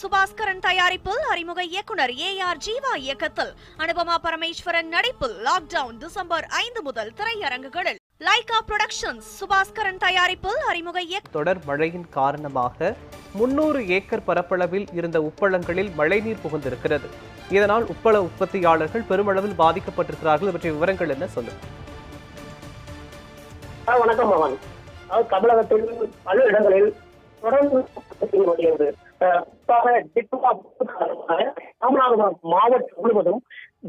சுபாஸ்கரன் தயாரிப்பில் அறிமுக இயக்குனர் ஏ ஆர் ஜீவா இயக்கத்தில். அனுபமா பரமேஸ்வரன் நடிப்பில் லாக்டவுன் டிசம்பர் ஐந்து முதல் திரையரங்குகளில். லைகா புரொடக்ஷன்ஸ் சுபாஸ்கரன் தயாரிப்பில் அறிமுக தொடர் மழையின் காரணமாக முன்னூறு ஏக்கர் பரப்பளவில் இருந்த உப்பளங்களில் மழைநீர் புகுந்திருக்கிறது. இதனால் உப்பள உற்பத்தியாளர்கள் பெருமளவில் பாதிக்கப்பட்டிருக்கிறார்கள். இவற்றை விவரங்கள் என்ன சொல்லுங்க ஆ, வணக்கம் தமிழகத்தில் பல இடங்களில் தொடர்ந்து செய்து வருகிறது குறிப்பாக டிட்வா ராமநாதபுரம் மாவட்டம் முழுவதும்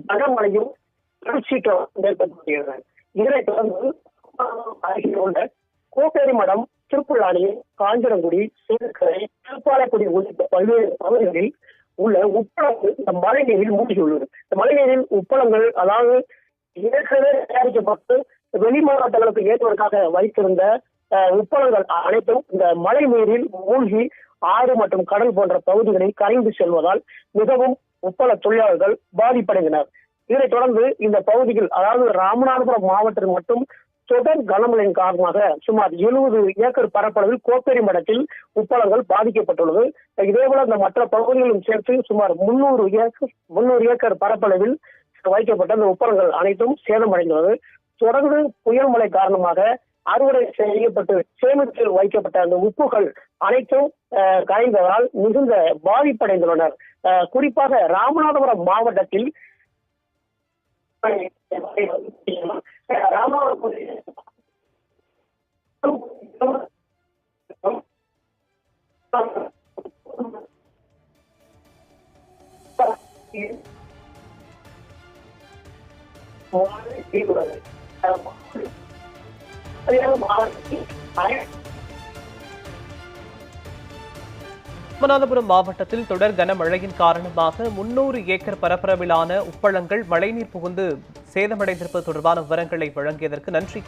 கனமழையும் தொடர்ச்சியாக ஏற்படுகிறது இதனைத் தொடர்ந்து அருகில் உள்ள கோப்பேரி மடம் திருப்புள்ளாணி காஞ்சிரங்குடி சேதுக்கரை திருப்பாலக்குடி உள்ளிட்ட பல்வேறு பகுதிகளில் உள்ள உப்பளங்கள் இந்த மழை நீரில் மூழ்கியுள்ளது. இந்த மழை நீரில் உப்பளங்கள் அதாவது ஏற்கனவே தயாரிக்கப்பட்டு வெளி மாவட்டங்களுக்கு ஏற்றுவதற்காக வைத்திருந்த உப்பளங்கள் அனைத்தும் இந்த மழை நீரில் மூழ்கி ஆறு மற்றும் கடல் போன்ற பகுதிகளில் கரைந்து செல்வதால் மிகவும் உப்பள தொழிலாளர்கள் பாதிப்படைந்தனர். இதனைத் தொடர்ந்து இந்த பகுதியில் அதாவது ராமநாதபுரம் மாவட்டத்தில் மட்டும் தொடர் கனமழையின் காரணமாக சுமார் எழுபது ஏக்கர் பரப்பளவில் கோப்பேரி மடத்தில் உப்பளங்கள் பாதிக்கப்பட்டுள்ளது. இதேபோல இந்த மற்ற பகுதிகளும் சேர்த்து சுமார் முன்னூறு ஏக்கர் முன்னூறு ஏக்கர் பரப்பளவில் வைக்கப்பட்ட இந்த உப்பளங்கள் அனைத்தும் சேதமடைந்துள்ளது. தொடர்ந்து புயல் மழை காரணமாக அறுவடை செய்யப்பட்டு சேமித்து வைக்கப்பட்ட அந்த உப்புகள் அனைத்தும் கரைந்ததால் மிகுந்த பாதிப்படைந்துள்ளனர். குறிப்பாக ராமநாதபுரம் மாவட்டத்தில் மாவட்டத்தில் ராமநாதபுரம் மாவட்டத்தில் தொடர் கனமழையின் காரணமாக முன்னூறு ஏக்கர் பரப்பளவிலான உப்பளங்கள் மழைநீர் புகுந்து சேதமடைந்திருப்பது தொடர்பான விவரங்களை வழங்கியதற்கு நன்றி.